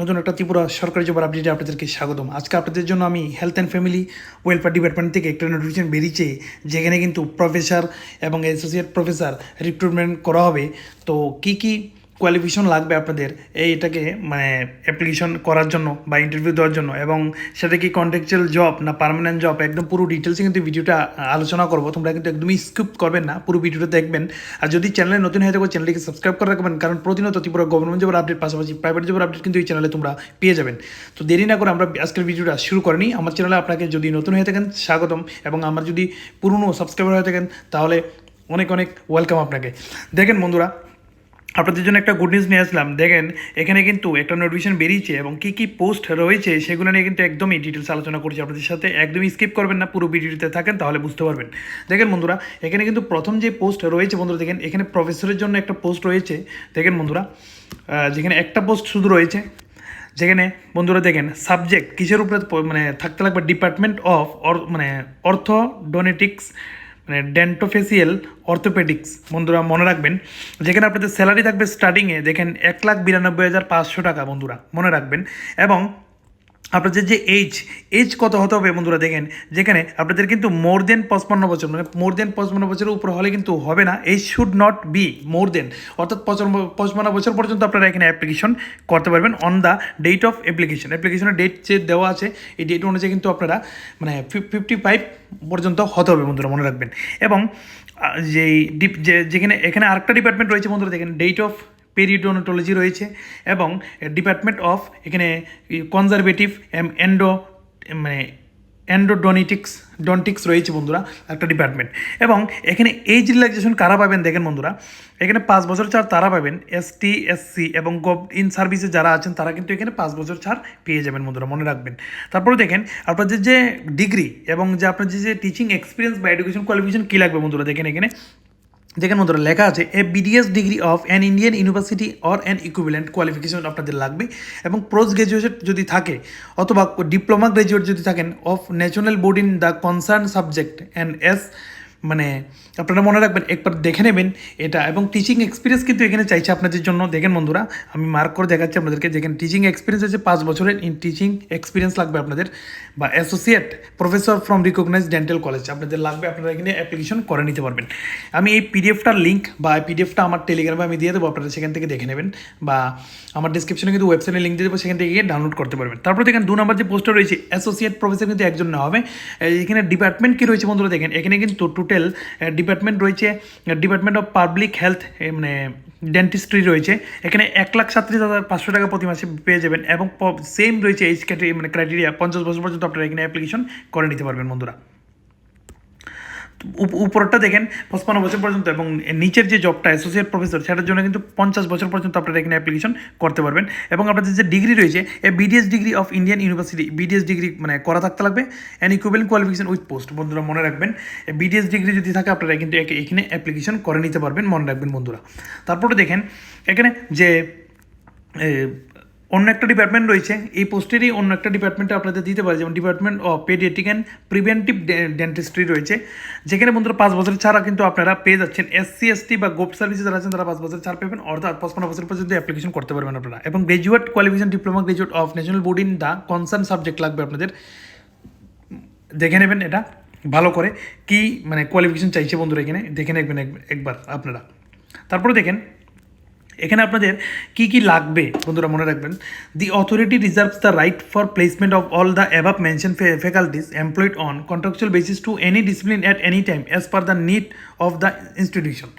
নতুন একটা ত্রিপুরা সরকারি জবর আপডেটে আপনাদেরকে স্বাগতম। আজকে আপনাদের জন্য আমি health and family welfare department থেকে একটা নোটিফিকেশন বেরিয়েছে, যেখানে কিন্তু প্রফেসর এবং অ্যাসোসিয়েট প্রফেসর রিক্রুটমেন্ট করা হবে। তো কী কি কোয়ালিফিকেশন লাগবে আপনাদের এই এটাকে মানে অ্যাপ্লিকেশন করার জন্য বা ইন্টারভিউ দেওয়ার জন্য এবং সেটা কি কন্ট্রাকচুয়াল জব না পার্মানেন্ট জব একদম পুরো ডিটেলসে কিন্তু ভিডিওটা আলোচনা করব। তোমরা কিন্তু একদমই স্কিপ করবেন না, পুরো ভিডিওটা দেখবেন। আর যদি চ্যানেলে নতুন হয়ে থাকো চ্যানেলটিকে সাবস্ক্রাইব করে রাখবেন, কারণ প্রতিনিয়ত ত্রিপুরা গভর্নমেন্ট জবের আপডেট পাশাপাশি প্রাইভেট জবের আপডেট কিন্তু এই চ্যানেলে তোমরা পেয়ে যাবেন। তো দেরি না করে আমরা আজকের ভিডিওটা শুরু করিনি আমার চ্যানেলে আপনাকে যদি নতুন হয়ে থাকেন, স্বাগতম। এবং আমার যদি পুরনো সাবস্ক্রাইবার হয়ে থাকেন, তাহলে অনেক অনেক ওয়েলকাম আপনাকে। দেখেন বন্ধুরা আপনাদের জন্য একটা গুড নিউজ নিয়ে আসলাম। দেখেন, এখানে কিন্তু একটা নোটিফিকেশন বেরিয়েছে এবং কী কী পোস্ট রয়েছে সেগুলো নিয়ে কিন্তু একদমই ডিটেলস আলোচনা করছি আপনাদের সাথে। একদমই স্কিপ করবেন না, পুরো ভিডিওতে থাকেন তাহলে বুঝতে পারবেন। দেখেন বন্ধুরা, এখানে কিন্তু প্রথম যে পোস্ট রয়েছে বন্ধুরা, দেখেন, এখানে প্রফেসরের জন্য একটা পোস্ট রয়েছে। দেখেন বন্ধুরা যেখানে একটা পোস্ট শুধু রয়েছে। যেখানে বন্ধুরা, দেখেন সাবজেক্ট কিসের উপরে মানে থাকতে লাগবে? ডিপার্টমেন্ট অফ মানে অর্থোডোনেটিক্স মানে ডেন্টোফেসিয়াল অর্থোপেডিক্স। বন্ধুরা, মনে রাখবেন, যেখানে আপনাদের স্যালারি থাকবে স্টার্টিংয়ে দেখেন এক লাখ বিরানব্বই হাজার পাঁচশো টাকা, বন্ধুরা, মনে রাখবেন। এবং আপনাদের যে এইজ এইজ কত হতে হবে বন্ধুরা দেখেন, যেখানে আপনাদের কিন্তু মোর দেন পঁচপান্ন বছর মানে মোর দেন পঁচপান্ন বছরের উপর হলে কিন্তু হবে না age should not be more than অর্থাৎ পঁচপান্ন বছর পর্যন্ত আপনারা এখানে অ্যাপ্লিকেশন করতে পারবেন on the date of application অ্যাপ্লিকেশনের ডেট যে দেওয়া আছে, এই ডেট অনুযায়ী কিন্তু আপনারা মানে ফিফটি ফাইভ পর্যন্ত হতে হবে বন্ধুরা, মনে রাখবেন। এবং যেই ডিপ যে, যেখানে, এখানে আরেকটা ডিপার্টমেন্ট রয়েছে বন্ধুরা, দেখেন ডেট অফ পেরিডোনোটোলজি রয়েছে এবং ডিপার্টমেন্ট অফ এখানে কনজারভেটিভ এন্ডো মানে এন্ডোডোনিটিক্স ডন্টিক্স রয়েছে বন্ধুরা, একটা ডিপার্টমেন্ট এবং এখানে এইজ রিল্যাক্সেশন কারা পাবেন দেখেন বন্ধুরা, এখানে পাঁচ বছর ছাড় তারা পাবেন এসটি এসসি এবং গভ ইন সার্ভিসে যারা আছেন, তারা কিন্তু এখানে পাঁচ বছর ছাড় পেয়ে যাবেন বন্ধুরা, মনে রাখবেন। তারপরে দেখেন আপনাদের যে ডিগ্রি এবং যে আপনার যে টিচিং এক্সপিরিয়েন্স বা এডুকেশন কোয়ালিফিকেশন কী লাগবে বন্ধুরা, দেখেন এখানে। যেখানে ধরো লেখা আছে a BDS degree of an Indian university or an equivalent qualification আপনাদের লাগবে। এবং পোস্ট গ্রাজুয়েট যদি থাকে, অথবা ডিপ্লোমা গ্র্যাজুয়েট যদি থাকেন of national board in the concern subject and S মানে আপনারা মনে রাখবেন, একবার দেখে নেবেন এটা। এবং টিচিং এক্সপিরিয়েন্স কিন্তু এখানে চাইছে আপনাদের জন্য। দেখেন বন্ধুরা, আমি মার্ক করে দেখাচ্ছি আপনাদেরকে। যেখানে টিচিং এক্সপিরিয়েন্স আছে, পাঁচ বছরের ইন টিচিং এক্সপিরিয়েন্স লাগবে আপনাদের। বা associate professor from recognise dental college আপনাদের লাগবে, আপনারা এখানে অ্যাপ্লিকেশন করে নিতে পারবেন। আমি এই পিডিএফটার লিঙ্ক বা পিডিএফটা আমার টেলিগ্রামে আমি দিয়ে দেবো, আপনারা সেখান থেকে দেখে নেবেন। বা আমার ডিসক্রিপশনে কিন্তু ওয়েবসাইটে লিঙ্ক দিয়ে দেবো, সেখান থেকে গিয়ে ডাউনলোড করতে পারবেন। তারপর দেখেন, দু নম্বর যে পোস্টার রয়েছে অ্যাসোসিয়েট প্রফেসর কিন্তু একজন নেওয়া হবে। এখানে ডিপার্টমেন্ট কী রয়েছে বন্ধুরা, দেখেন। এখানে কিন্তু টোটাল ডিপার্টমেন্ট রয়েছে ডিপার্টমেন্ট অফ পাবলিক হেলথ মানে ডেন্টিস্ট্রি রয়েছে। এখানে এক লাখ সাতত্রিশ হাজার পাঁচশো টাকা প্রতি মাসে পেয়ে যাবেন এবং সেম রয়েছে এইচ ক্যাটারি মানে ক্রাইটেরিয়া পঞ্চাশ বছর পর্যন্ত আপনারা এখানে অ্যাপ্লিকেশন করে নিতে পারবেন বন্ধুরা। উপরটা দেখেন, পঁচপান্ন বছর পর্যন্ত এবং নিচের যে জবটা অ্যাসোসিয়েট প্রফেসর সেটার জন্য কিন্তু পঞ্চাশ বছর পর্যন্ত আপনারা এখানে অ্যাপ্লিকেশন করতে পারবেন। এবং আপনাদের যে ডিগ্রি রয়েছে, a BDS degree of Indian university BDS degree মানে করা থাকতে লাগবে and equivalent qualification with post বন্ধুরা মনে রাখবেন। বিডিএস ডিগ্রি যদি থাকে, আপনারা কিন্তু এখানে অ্যাপ্লিকেশন করে নিতে পারবেন, মনে রাখবেন বন্ধুরা। তারপরে দেখেন, এখানে যে অন্য একটা ডিপার্টমেন্ট রয়েছে, এই পোস্টেরই অন্য একটা ডিপার্টমেন্টে আপনাদের দিতে পারে, যেমন department of paediatric and preventive dentistry রয়েছে। যেখানে বন্ধুরা পাঁচ বছর ছাড়া কিন্তু আপনারা পেয়ে যাচ্ছেন এসসি এসটি বা গোপ সার্ভিসে যারা আছেন, তারা পাঁচ বছর ছাড় পাবেন অর্থাৎ পঁচপান্ন বছর পর্যন্ত অ্যাপ্লিকেশন করতে পারবেন আপনারা। এবং graduate qualification diploma graduate of national board in the concern subject লাগবে আপনাদের। দেখে নেবেন এটা, ভালো করে। কি মানে কোয়ালিফিকেশন চাইছে বন্ধুরা এখানে? দেখে নেবেন এক- একবার আপনারা। তারপরে দেখেন এখানে আপনাদের কি কি লাগবে, বন্ধুরা মনে রাখবেন? The authority reserves the right for placement of all the above mentioned faculties employed on contractual basis to any discipline at any time as per the need of the institution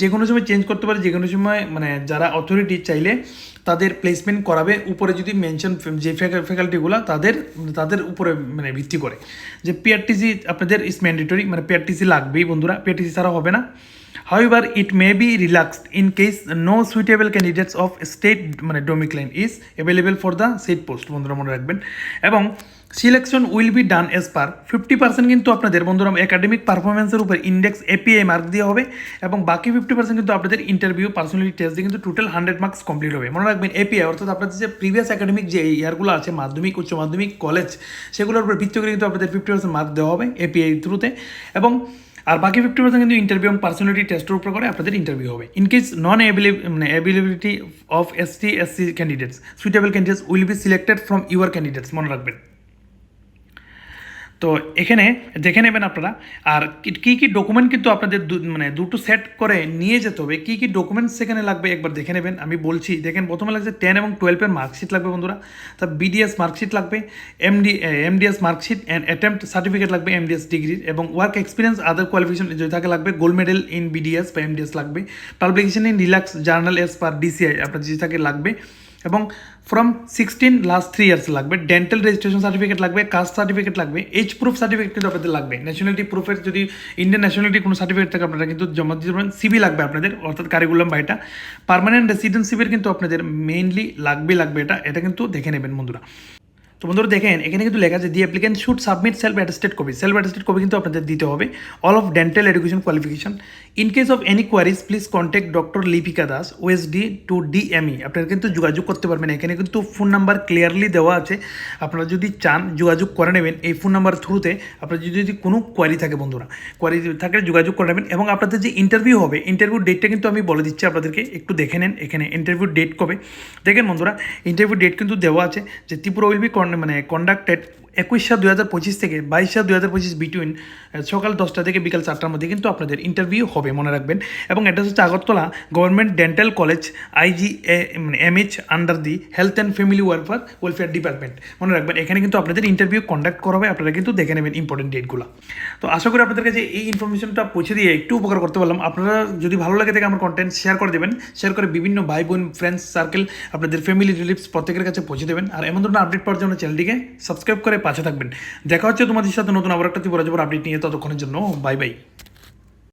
যে কোনো সময় চেঞ্জ করতে পারে, যে কোনো সময় মানে যারা অথরিটি চাইলে তাদের প্লেসমেন্ট করাবে, উপরে যদি মেনশন যে ফ্যাকাল্টিগুলো তাদের তাদের উপরে মানে ভিত্তি করে। যে পিআরটিসি আপনাদের ইস ম্যান্ডেটরি মানে পিআরটিসি লাগবেই বন্ধুরা পিআরটিসি ছাড়া হবে না। However, it may be relaxed in case no suitable candidates of state মানে domicile is available for the said post বন্ধুরা মনে রাখবেন। এবং selection will be done as per fifty percent কিন্তু আপনাদের বন্ধুরা একাডেমিক পারফরমেন্সের উপর ইন্ডেক্স এপিআই মার্ক দেওয়া হবে এবং বাকি ফিফটি পার্সেন্ট কিন্তু আপনাদের ইন্টারভিউ পার্সোনালিটি টেস্ট দিয়ে কিন্তু টোটাল হান্ড্রেড মার্কস কমপ্লিট হবে। মনে রাখবেন এপিআই অর্থাৎ আপনাদের যে প্রিভিয়াস একাডেমিক যে ইয়ারগুলো আছে মাধ্যমিক উচ্চ মাধ্যমিক কলেজ সেগুলোর উপর ভিত্তি করে কিন্তু আপনাদের ফিফটি পার্সেন্ট মার্ক দেওয়া হবে এপিআই থ্রুতে এবং আর বাকি ফিফটি পার্সেন্ট কিন্তু ইন্টারভিউ এবং পার্সোনালিটি টেস্টের উপর করে আপনাদের ইন্টারভিউ হবে। ইন কেস নন মানে availability of S T S C candidates suitable candidates will be selected from your candidates মনে রাখবেন। তো এখানে দেখে নেবেন আপনারা। আর কী কী ডকুমেন্ট কিন্তু আপনাদের মানে দুটো সেট করে নিয়ে যেতে হবে। কী কী ডকুমেন্টস সেখানে লাগবে একবার দেখে নেবেন। আমি বলছি, দেখেন প্রথমে লাগছে টেন এবং টুয়েলভের মার্কশিট লাগবে বন্ধুরা। তার বিডিএস মার্কশিট লাগবে MD MDS marksheet and attempt certificate লাগবে এমডিএস ডিগ্রির এবং ওয়ার্ক এক্সপিরিয়েন্স আদার কোয়ালিফিকেশন যদি থাকে লাগবে গোল্ড মেডেল ইন বিডিএস বা এমডিএস লাগবে। Publication in relax journal as per DCI আপনার যদি থাকে লাগবে। এবং from sixteen last three years লাগবে। ডেন্টাল রেজিস্ট্রেশন সার্টিফিকেট লাগবে কাস্ট সার্টিফিকেট লাগবে এজ প্রুফ সার্টিফিকেট কিন্তু আপনাদের লাগবে। ন্যাশনালিটি প্রুফের যদি ইন্ডিয়ান ন্যাশনালিটি কোনো সার্টিফিকেট থাকে, আপনারা কিন্তু জমা দিতে পারেন সিবি লাগবে আপনাদের, অর্থাৎ কারিকুলাম বা এটা পারমানেন্ট রেসিডেন্সিপের কিন্তু আপনাদের মেইনলি লাগবে লাগবে এটা। এটা কিন্তু দেখে নেবেন বন্ধুরা। তো বন্ধুরা দেখেন, এখানে কিন্তু লেখা আছে the applicant should submit self attested copy self attested copy কিন্তু আপনাদের দিতে হবে। All of dental education qualification in case of any queries please contact doctor Lipika Das OSD to DME আপনারা কিন্তু যোগাযোগ করতে পারবেন। এখানে কিন্তু ফোন নাম্বার ক্লিয়ারলি দেওয়া আছে। আপনারা যদি চান যোগাযোগ করে নেবেন, এই ফোন নাম্বার থ্রুতে আপনার যদি যদি কোনো কোয়ারি থাকে বন্ধুরা কোয়ারি থাকে যোগাযোগ করে নেবেন এবং আপনাদের যে ইন্টারভিউ হবে ইন্টারভিউ ডেটটা কিন্তু আমি বলে দিচ্ছি আপনাদেরকে, একটু দেখে নেন এখানে ইন্টারভিউ ডেট কবে। দেখেন বন্ধুরা ইন্টারভিউ ডেট কিন্তু দেওয়া আছে যে ত্রিপুরা উইল বি মানে কন্ডাক্টেড একুশ সাত দুই হাজার পঁচিশ থেকে বাইশ সাত দুই হাজার পঁচিশ বিটুইন সকাল দশটা থেকে বিকাল চারটার মধ্যে কিন্তু আপনাদের ইন্টারভিউ হবে, মনে রাখবেন। এবং এটা হচ্ছে Agartala government dental college IG মানে MH under the health and family welfare welfare department মনে রাখবেন, এখানে কিন্তু আপনাদের ইন্টারভিউ কন্ডাক্ট করা হবে, আপনারা কিন্তু দেখে নেবেন ইম্পর্টেন্ট ডেটগুলো তো আশা করি আপনাদের কাছে এই ইনফরমেশনটা পৌঁছে দিয়ে একটু উপকার করতে পারলাম। আপনারা যদি ভালো লাগে থাকে আমার কন্টেন্ট শেয়ার করে দেবেন শেয়ার করে বিভিন্ন ভাই বোন ফ্রেন্ডস সার্কেল আপনাদের ফ্যামিলি রিলেটিভস প্রত্যেকের কাছে পৌঁছে দেবেন। আর এমন ধরনের আপডেট পাওয়ার জন্য চ্যানেলটিকে সাবস্ক্রাইব করে পাশে থাকবেন। দেখা হচ্ছে তোমাদের সাথে নতুন আবার একটা যাবার আপডেট নিয়ে ততক্ষণের জন্য বাই বাই